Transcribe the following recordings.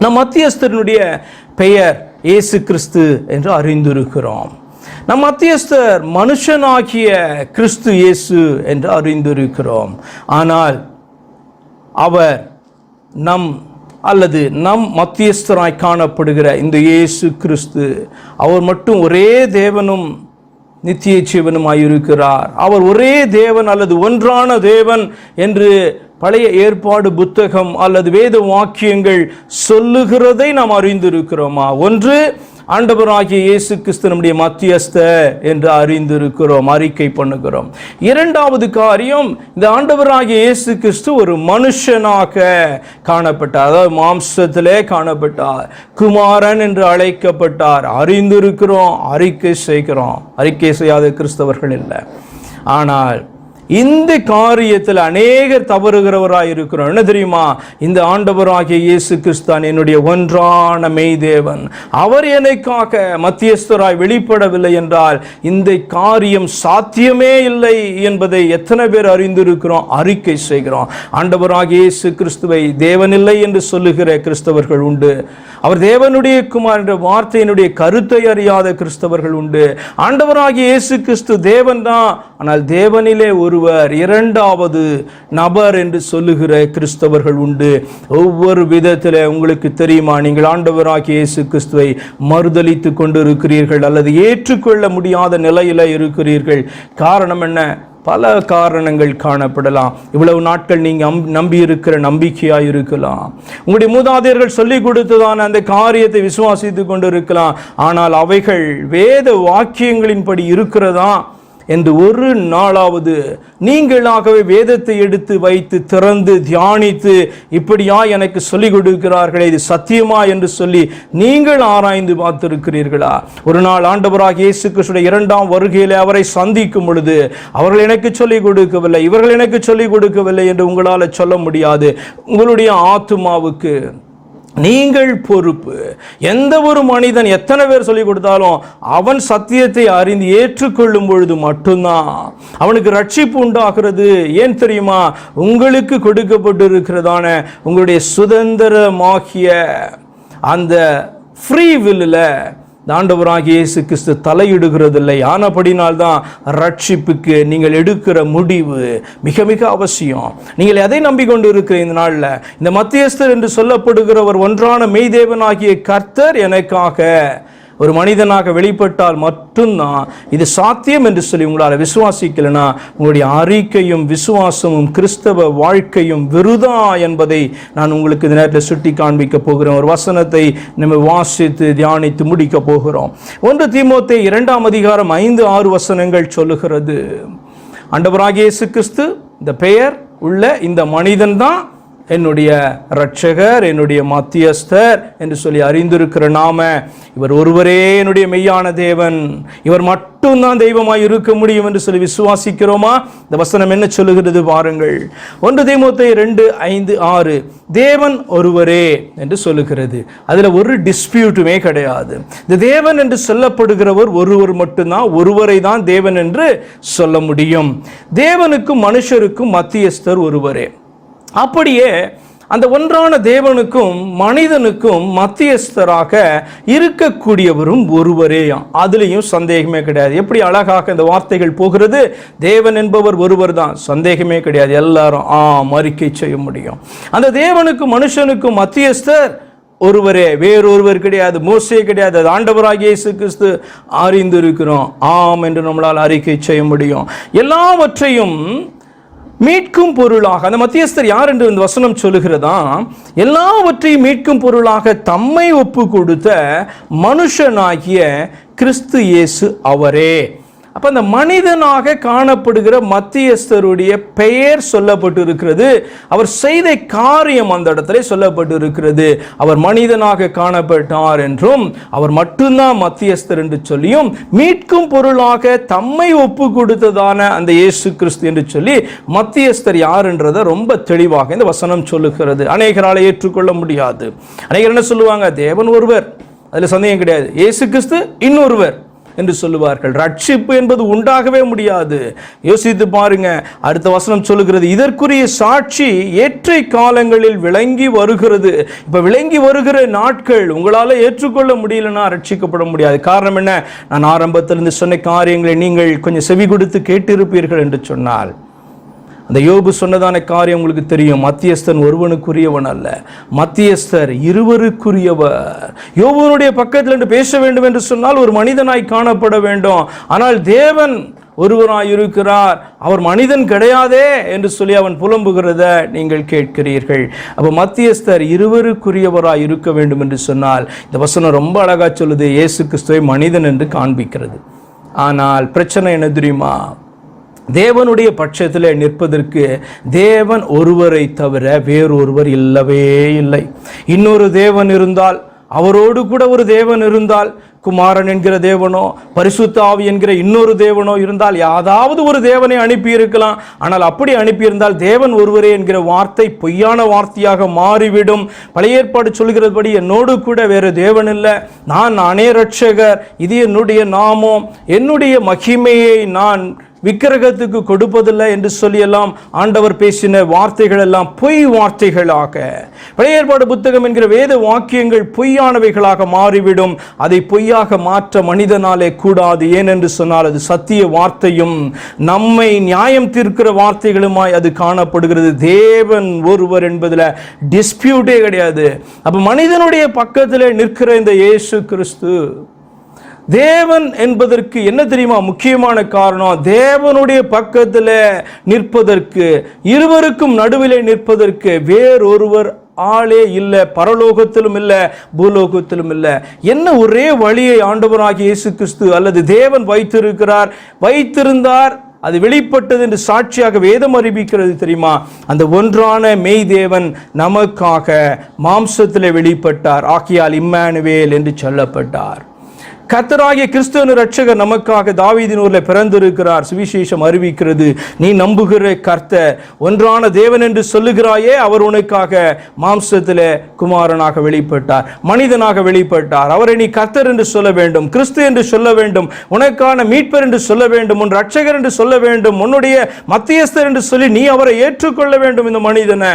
நம் மத்தியஸ்தனுடைய பெயர் இயேசு கிறிஸ்து என்று அறிந்திருக்கிறோம். நம் மத்தியஸ்தர் மனுஷனாகிய கிறிஸ்து இயேசு என்று அறிந்திருக்கிறோம். ஆனால் அவர் நம் அல்லது நம் மத்தியஸ்தராய் காணப்படுகிற இந்த இயேசு கிறிஸ்து அவர் மட்டும் ஒரே தேவனும் நித்திய ஜீவனுமாயிருக்கிறார் அவர் ஒரே தேவன் அல்லது ஒன்றான தேவன் என்று பழைய ஏற்பாடு புத்தகம் அல்லது வேத வாக்கியங்கள் சொல்லுகிறதை நாம் அறிந்திருக்கிறோமா? ஒன்று ஆண்டவராகிய இயேசு கிறிஸ்து நம்முடைய மத்தியஸ்த என்று அறிந்திருக்கிறோம் அறிக்கை பண்ணுகிறோம். இரண்டாவது காரியம் இந்த ஆண்டவராகிய இயேசு கிறிஸ்து ஒரு மனுஷனாக காணப்பட்டார். அதாவது மாம்சத்திலே காணப்பட்டார். குமாரன் என்று அழைக்கப்பட்டார். அறிந்திருக்கிறோம் அறிக்கை செய்கிறோம். அறிக்கை செய்யாத கிறிஸ்தவர்கள் இல்லை. ஆனால் இந்த காரியத்தில் அநேகர் தவறுகிறவராக இருக்கிறோம். என்ன தெரியுமா? இந்த ஆண்டவராகிய இயேசு கிறிஸ்தான் என்னுடைய ஒன்றான மெய்தேவன். அவர் எனக்காக மத்தியஸ்தராய் வெளிப்படவில்லை என்றால் இந்த காரியம் சாத்தியமே இல்லை என்பதை எத்தனை பேர் அறிந்திருக்கிறோம் அறிக்கை செய்கிறோம். ஆண்டவராகிய இயேசு கிறிஸ்துவை தேவனில்லை என்று சொல்லுகிற கிறிஸ்தவர்கள் உண்டு. அவர் தேவனுடைய குமார் என்ற வார்த்தையினுடைய கருத்தை அறியாத கிறிஸ்தவர்கள் உண்டு. ஆண்டவராகிய இயேசு கிறிஸ்து தேவன் தான். ஆனால் தேவனிலே ஒரு ஒருவர் இரண்டாவது நபர் என்று சொல்லுகிற கிறிஸ்தவர்கள் உண்டு. ஒவ்வொரு விதத்தில் உங்களுக்கு தெரியுமா? நீங்கள் ஆண்டவராகிய இயேசு கிறிஸ்துவை மறுதலித்து கொண்டு இருக்கிறீர்கள் அல்லது ஏற்றுக்கொள்ள முடியாத நிலையில இருக்கிறீர்கள். காரணம் என்ன? பல காரணங்கள் காணப்படலாம். இவ்வளவு நாட்கள் நீங்க நம்பி இருக்கிற நம்பிக்கையா இருக்கலாம். உங்களுடைய மூதாதையர்கள் சொல்லி கொடுத்ததான அந்த காரியத்தை விசுவாசித்து கொண்டு இருக்கலாம் ஆனால் அவைகள் வேத வாக்கியங்களின்படி இருக்கிறதா? என்று ஒரு நாளாவது நீங்களாகவே வேதத்தை எடுத்து வைத்து திறந்து தியானித்து இப்படியா எனக்கு சொல்லிக் கொடுக்கிறார்களே இது சத்தியமா என்று சொல்லி நீங்கள் ஆராய்ந்து பார்த்திருக்கிறீர்களா? ஒரு நாள் ஆண்டவராக இயேசு கிறிஸ்துடைய இரண்டாம் வருகையில் அவரை சந்திக்கும் பொழுது அவர்கள் எனக்கு சொல்லிக் கொடுக்கவில்லை இவர்கள் எனக்கு சொல்லிக் கொடுக்கவில்லை என்று உங்களால் சொல்ல முடியாது. உங்களுடைய ஆத்மாவுக்கு நீங்கள் பொறுப்பு. எந்த ஒரு மனிதன் எத்தனை பேர் சொல்லிக் கொடுத்தாலும் அவன் சத்தியத்தை அறிந்து ஏற்றுக்கொள்ளும் பொழுது மட்டும்தான். அவனுக்கு ரட்சிப்பு உண்டாகிறது. ஏன் தெரியுமா? உங்களுக்கு கொடுக்கப்பட்டிருக்கிறதான உங்களுடைய சுதந்திரமாகிய அந்த ஃப்ரீ வில்லில் ஆண்டவராகிய இயேசு கிறிஸ்து தலையிடுகிறதில்லை. ஆனபடினால்தான் ரட்சிப்புக்கு நீங்கள் எடுக்கிற முடிவு மிக மிக அவசியம். நீங்கள் எதை நம்பிக்கொண்டு இருக்கிற இந்த நாளில்? இந்த மத்தியஸ்தர் என்று சொல்லப்படுகிறவர் ஒன்றான மெய்தேவனாகிய கர்த்தர் எனக்காக ஒரு மனிதனாக வெளிப்பட்டால் மட்டும்தான் இது சாத்தியம் என்று சொல்லி உங்களால் விசுவாசிக்கலைன்னா உங்களுடைய அறிக்கையும் விசுவாசமும் கிறிஸ்தவ வாழ்க்கையும் விருதா என்பதை நான் உங்களுக்கு இந்த நேரத்தில் சுட்டி காண்பிக்க போகிறேன். ஒரு வசனத்தை நம்ம வாசித்து தியானித்து முடிக்க போகிறோம். ஒன்று திமுத்தை இரண்டாம் அதிகாரம் ஐந்து ஆறு வசனங்கள் சொல்லுகிறது. ஆண்டவராகிய இயேசு கிறிஸ்து இந்த பெயர் உள்ள இந்த மனிதன் தான் என்னுடைய இரட்சகர் என்னுடைய மத்தியஸ்தர் என்று சொல்லி அறிந்திருக்கிற நாம இவர் ஒருவரே என்னுடைய மெய்யான தேவன். இவர் மட்டும்தான் தெய்வமாய் இருக்க முடியும் என்று சொல்லி விசுவாசிக்கிறோமா? இந்த வசனம் என்ன சொல்லுகிறது பாருங்கள். ஒன்று தீமோத்தேயு ரெண்டு ஐந்து ஆறு. தேவன் ஒருவரே என்று சொல்லுகிறது. அதில் ஒரு டிஸ்பியூட்டுமே கிடையாது. இந்த தேவன் என்று சொல்லப்படுகிறவர் ஒருவர் மட்டும்தான் ஒருவரை தான் தேவன் என்று சொல்ல முடியும். தேவனுக்கும் மனுஷருக்கும் மத்தியஸ்தர் ஒருவரே. அப்படியே அந்த ஒன்றான தேவனுக்கும் மனிதனுக்கும் மத்தியஸ்தராக இருக்கக்கூடியவரும் ஒருவரே. அதுலேயும் சந்தேகமே கிடையாது. எப்படி அழகாக இந்த வார்த்தைகள் போகிறது? தேவன் என்பவர் ஒருவர் தான் சந்தேகமே கிடையாது. எல்லாரும் ஆம் அறிக்கை செய்ய முடியும். அந்த தேவனுக்கும் மனுஷனுக்கும் மத்தியஸ்தர் ஒருவரே. வேறொருவர் கிடையாது. மோசே கிடையாது. அது ஆண்டவராகிய இயேசு கிறிஸ்து அறிந்திருக்கிறோம். ஆம் என்று நம்மளால் அறிக்கை செய்ய முடியும். எல்லாவற்றையும் மீட்கும் பொருளாக அந்த மத்தியஸ்தர் யார் என்று இந்த வசனம் சொல்லுகிறதா? எல்லாவற்றையும் மீட்கும் பொருளாக தம்மை ஒப்பு கொடுத்த மனுஷனாகிய கிறிஸ்து இயேசு அவரே. அப்போ அந்த மனிதனாக காணப்படுகிற மத்தியஸ்தருடைய பெயர் சொல்லப்பட்டு இருக்கிறது அவர் செய்த காரியம் அந்த இடத்துல சொல்லப்பட்டு இருக்கிறது அவர் மனிதனாக காணப்பட்டார் என்றும் அவர் மட்டும்தான் மத்தியஸ்தர் என்று சொல்லியும் மீட்கும் பொருளாக தம்மை ஒப்பு கொடுத்ததான அந்த இயேசு கிறிஸ்து என்று சொல்லி மத்தியஸ்தர் யார் என்றதை ரொம்ப தெளிவாக இந்த வசனம் சொல்லுகிறது. அநேகரால் ஏற்றுக்கொள்ள முடியாது. அநேகர் என்ன சொல்லுவாங்க? தேவன் ஒருவர். அதில் சந்தேகம் கிடையாது. இயேசு கிறிஸ்து இன்னொருவர். என்று சொல்லுவார்கள். ரட்சிப்பு என்பது உண்டாகவே முடியாது. யோசித்து பாருங்க அடுத்த வசனம் சொல்லுகிறது இதற்குரிய சாட்சி ஏற்றை காலங்களில் விளங்கி வருகிறது. இப்ப விளங்கி வருகிற நாட்கள் உங்களால ஏற்றுக்கொள்ள முடியலன்னா ரட்சிக்கப்பட முடியாது. காரணம் என்ன? நான் ஆரம்பத்திலிருந்து சொன்ன காரியங்களை நீங்கள் கொஞ்சம் செவி கொடுத்து கேட்டிருப்பீர்கள் என்று சொன்னால். அந்த யோபு சொன்னதான காரியம் உங்களுக்கு தெரியும். மத்தியஸ்தன் ஒருவனுக்குரியவன் அல்ல. மத்தியஸ்தர் இருவருக்குரியவர். யோபுனுடைய பக்கத்தில் என்று பேச வேண்டும் என்று சொன்னால் ஒரு மனிதனாய் காணப்பட வேண்டும். ஆனால் தேவன் ஒருவராய் இருக்கிறார் அவர் மனிதன் கிடையாதே என்று சொல்லி அவன் புலம்புகிறத நீங்கள் கேட்கிறீர்கள். அப்போ மத்தியஸ்தர் இருவருக்குரியவராய் இருக்க வேண்டும் என்று சொன்னால் இந்த வசனம் ரொம்ப அழகா சொல்லுது. இயேசு கிறிஸ்துவை மனிதன் என்று காண்பிக்கிறது. ஆனால் பிரச்சனை என்ன தெரியுமா? தேவனுடைய பட்சத்தில் நிற்பதற்கு தேவன் ஒருவரை தவிர வேறொருவர் இல்லவே இல்லை. இன்னொரு தேவன் இருந்தால் அவரோடு கூட ஒரு தேவன் இருந்தால் குமாரன் என்கிற தேவனோ பரிசுத்தாவி என்கிற இன்னொரு தேவனோ இருந்தால் யாதாவது ஒரு தேவனை அனுப்பி இருக்கலாம் ஆனால் அப்படி அனுப்பியிருந்தால் தேவன் ஒருவரே என்கிற வார்த்தை பொய்யான வார்த்தையாக மாறிவிடும். பழைய ஏற்பாடு சொல்கிறபடி என்னோடு கூட வேறு தேவன் இல்லை. நான் நானே ரட்சகர் இது என்னுடைய நாமம். என்னுடைய மகிமையை நான் விக்கிரகத்துக்கு கொடுப்பதில்லை என்று சொல்லியெல்லாம் ஆண்டவர் பேசின வார்த்தைகள் எல்லாம் பொய் வார்த்தைகளாக. பழைய ஏற்பாடு புத்தகம் என்கிற வேத வாக்கியங்கள் பொய்யானவைகளாக மாறிவிடும். அதை பொய்யாக மாற்ற மனிதனாலே கூடாது. ஏனென்று சொன்னால் அது சத்திய வார்த்தையும் நம்மை நியாயம் தீர்க்கிற வார்த்தைகளுமாய் அது காணப்படுகிறது. தேவன் ஒருவர் என்பதில் டிஸ்பியூட்டே கிடையாது. அப்போ மனிதனுடைய பக்கத்தில் நிற்கிற இந்த இயேசு கிறிஸ்து தேவன் என்பதற்கு என்ன தெரியுமா முக்கியமான காரணம்? தேவனுடைய பக்கத்தில் நிற்பதற்கு இருவருக்கும் நடுவிலே நிற்பதற்கு வேறொருவர் ஆளே இல்லை பரலோகத்திலும் இல்லை பூலோகத்திலும் இல்லை. என்ன ஒரே வழியை ஆண்டவராகிய இயேசு கிறிஸ்து அல்லது தேவன் வைத்திருக்கிறார்? வைத்திருந்தார் அது வெளிப்பட்டது என்று சாட்சியாக வேதம் அறிவிக்கிறது தெரியுமா? அந்த ஒன்றான மெய் தேவன் நமக்காக மாம்சத்தில் வெளிப்பட்டார். ஆக்கியால் இம்மானுவேல் என்று சொல்லப்பட்டார். கத்தராகிய கிறிஸ்துவ ரட்சகர் நமக்காக தாவீதினூரில் பிறந்திருக்கிறார். சுவிசேஷம் அறிவிக்கிறது. நீ நம்புகிற கர்த்தர் ஒன்றான தேவன் என்று சொல்லுகிறாயே அவர் உனக்காக மாம்சத்தில் குமாரனாக வெளிப்பட்டார் மனிதனாக வெளிப்பட்டார். அவரை நீ கர்த்தர் என்று சொல்ல வேண்டும் கிறிஸ்து என்று சொல்ல வேண்டும் உனக்கான மீட்பர் என்று சொல்ல வேண்டும் உன் ரட்சகர் என்று சொல்ல வேண்டும் உன்னுடைய மத்தியஸ்தர் என்று சொல்லி நீ அவரை ஏற்றுக்கொள்ள வேண்டும் இந்த மனிதனை.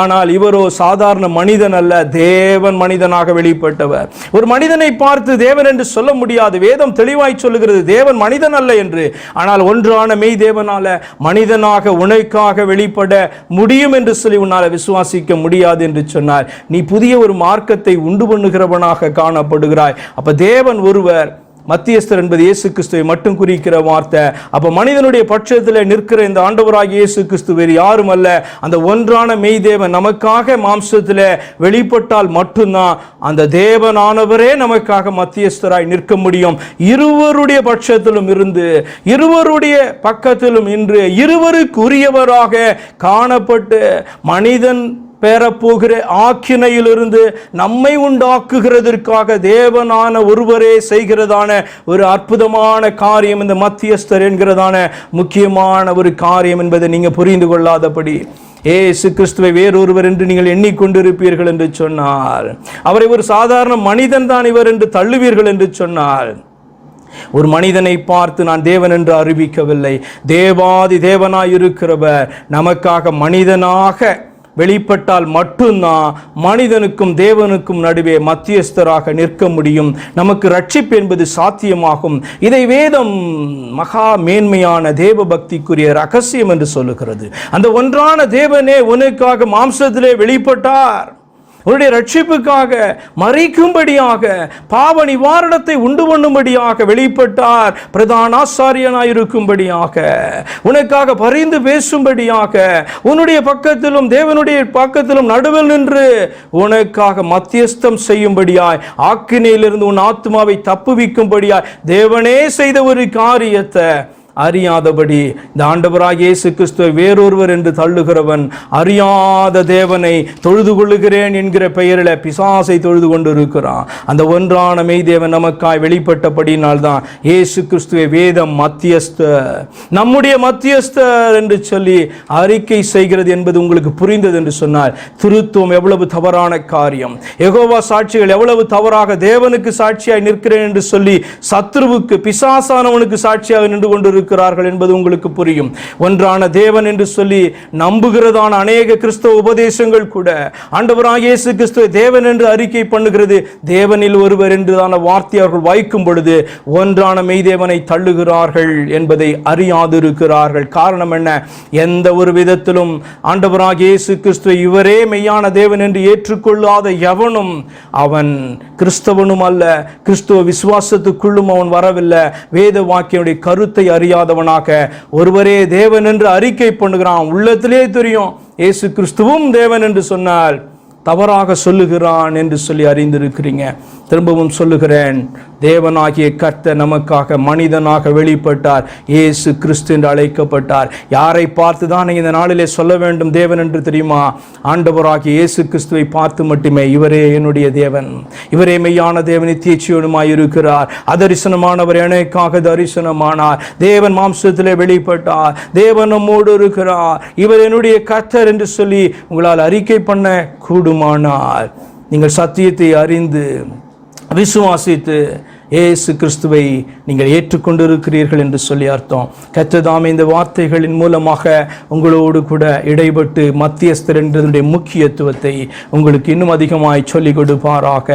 ஆனால் இவரோ சாதாரண மனிதன் அல்ல தேவன் மனிதனாக வெளிப்பட்டவர். ஒரு மனிதனை பார்த்து தேவன் என்று சொல்ல முடியாது. வேதம் தெளிவாய் சொல்லுகிறது தேவன் மனிதன் அல்ல என்று. ஆனால் ஒன்றான மெய் தேவனால மனிதனாக உனக்காக வெளிப்பட முடியும் என்று சொல்லி உன்னால் விசுவாசிக்க முடியாது என்று சொன்னார். நீ புதிய ஒரு மார்க்கத்தை உண்டு பண்ணுகிறவனாக காணப்படுகிறாய். அப்ப தேவன் ஒருவர் மத்தியஸ்தர் என்பது இயேசு கிறிஸ்துவை மட்டும் குறிக்கிற வார்த்தை. அப்போ மனிதனுடைய பட்சத்தில் நிற்கிற இந்த ஆண்டவராக இயேசு கிறிஸ்து வேறு யாரும் அல்ல. அந்த ஒன்றான மெய் தேவன் நமக்காக மாம்சத்தில் வெளிப்பட்டால் மட்டும்தான் அந்த தேவனானவரே நமக்காக மத்தியஸ்தராய் நிற்க முடியும். இருவருடைய பட்சத்திலும் இருந்து இருவருடைய பக்கத்திலும் இன்று இருவருக்குரியவராக காணப்பட்டு மனிதன் பெறப்போகிற ஆக்கினையிலிருந்து நம்மை உண்டாக்குகிறதற்காக தேவனான ஒருவரே செய்கிறதான ஒரு அற்புதமான காரியம் இந்த மத்தியஸ்தர் என்கிறதான முக்கியமான ஒரு காரியம் என்பதை நீங்கள் புரிந்து கொள்ளாதபடி ஏசு கிறிஸ்துவை வேறொருவர் என்று நீங்கள் எண்ணிக்கொண்டிருப்பீர்கள் என்று சொன்னார் அவரை ஒரு சாதாரண மனிதன் தான் இவர் என்று தள்ளுவீர்கள் என்று சொன்னார் ஒரு மனிதனை பார்த்து நான் தேவன் என்று அறிவிக்கவில்லை. தேவாதி தேவனாய் இருக்கிறவர் நமக்காக மனிதனாக வெளிப்பட்டால் மட்டும்தான் மனிதனுக்கும் தேவனுக்கும் நடுவே மத்தியஸ்தராக நிற்க முடியும். நமக்கு ரட்சிப்பு என்பது சாத்தியமாகும். இதை வேதம் மகா மேன்மையான தேவ பக்திக்குரிய ரகசியம் என்று சொல்லுகிறது. அந்த ஒன்றான தேவனே உனக்காக மாம்சத்திலே வெளிப்பட்டார். உன்னுடைய ரட்சிப்புக்காக மறைக்கும்படியாக பாவ நிவாரணத்தை உண்டு பண்ணும்படியாக வெளிப்பட்டார். பிரதான ஆசாரியனாய் இருக்கும்படியாக உனக்காக பரிந்து பேசும்படியாக உன்னுடைய பக்கத்திலும் தேவனுடைய பக்கத்திலும் நடுவில் நின்று உனக்காக மத்தியஸ்தம் செய்யும்படியாய் ஆக்கினையிலிருந்து உன் ஆத்மாவை தப்புவிக்கும்படியாய் தேவனே செய்த ஒரு காரியத்தை அறியாதபடி இந்த ஆண்டவராக இயேசு கிறிஸ்துவை வேறொருவர் என்று தள்ளுகிறவன் அறியாத தேவனை தொழுது கொள்ளுகிறேன் என்கிற பெயரில் பிசாசை தொழுது கொண்டிருக்கிறான். அந்த ஒன்றான மெய்தேவன் நமக்காய் வெளிப்பட்டபடியினால் தான் இயேசு கிறிஸ்துவை வேதம் மத்தியஸ்தர். நம்முடைய மத்தியஸ்தர் என்று சொல்லி அறிக்கை செய்கிறது என்பது உங்களுக்கு புரிந்தது என்று சொன்னால் திருத்துவம் எவ்வளவு தவறான காரியம். எகோவா சாட்சிகள் எவ்வளவு தவறாக தேவனுக்கு சாட்சியாய் நிற்கிறேன் என்று சொல்லி சத்ருவுக்கு பிசாசானவனுக்கு சாட்சியாக நின்று கொண்டிருக்கிறார்கள் என்பது உங்களுக்கு புரியும். ஒன்றான தேவன் என்று சொல்லி நம்புகிறதான அநேக கிறிஸ்தவ உபதேசங்கள் கூட ஆண்டவராக இயேசு கிறிஸ்துவ தேவன் என்று அறிக்கை பண்ணுகிறது. தேவனில் ஒருவர் என்றுதான வார்த்தை அவர்கள் வாய்க்கும் பொழுது ஒன்றான மெய்தேவனை தள்ளுகிறார்கள் என்பதை அறியாதிருக்கிறார்கள். காரணம் என்ன? எந்த ஒரு விதத்திலும் ஆண்டவராக இயேசு கிறிஸ்துவ இவரே மெய்யான தேவன் என்று ஏற்றுக்கொள்ளாத எவனும் அவன் கிறிஸ்தவனும் அல்ல. கிறிஸ்துவ விசுவாசத்துக்குள்ளும் அவன் வரவில்லை. வேத வாக்கியனுடைய கருத்தை அறிய அறியாதவனாக ஒருவரே தேவன் என்று அறிக்கை பண்ணுகிறான். உள்ளத்திலே தெரியும். இயேசு கிறிஸ்துவும் தேவன் என்று சொன்னால். தவறாக சொல்லுகிறான் என்று சொல்லி அறிந்திருக்கிறீங்க. திரும்பவும் சொல்லுகிறேன். தேவனாகிய கர்த்த நமக்காக மனிதனாக வெளிப்பட்டார். இயேசு கிறிஸ்து என்று அழைக்கப்பட்டார். யாரை பார்த்து தான் இந்த நாளிலே சொல்ல வேண்டும் தேவன் என்று தெரியுமா? ஆண்டவராகிய இயேசு கிறிஸ்துவை பார்த்து மட்டுமே இவரே என்னுடைய தேவன். இவரே மெய்யான தேவனை நித்தியச்சியனுமாய் இருக்கிறார். அதரிசனமானவர் எனக்காக தரிசனமானார். தேவன் மாம்சத்திலே வெளிப்பட்டார். தேவன் நம்மோடு இருக்கிறார். இவர் என்னுடைய கர்த்தர் என்று சொல்லி உங்களால் அறிக்கை பண்ண கூடுமானால் நீங்கள் சத்தியத்தை அறிந்து விசுவாசித்து ஏசு கிறிஸ்துவை நீங்கள் ஏற்றுக்கொண்டிருக்கிறீர்கள் என்று சொல்லி அர்த்தம். கத்ததாமே இந்த வார்த்தைகளின் மூலமாக உங்களோடு கூட இடைபட்டு மத்தியஸ்தர் என்றதனுடைய முக்கியத்துவத்தை உங்களுக்கு இன்னும் அதிகமாய் சொல்லிக் கொடுப்பாராக.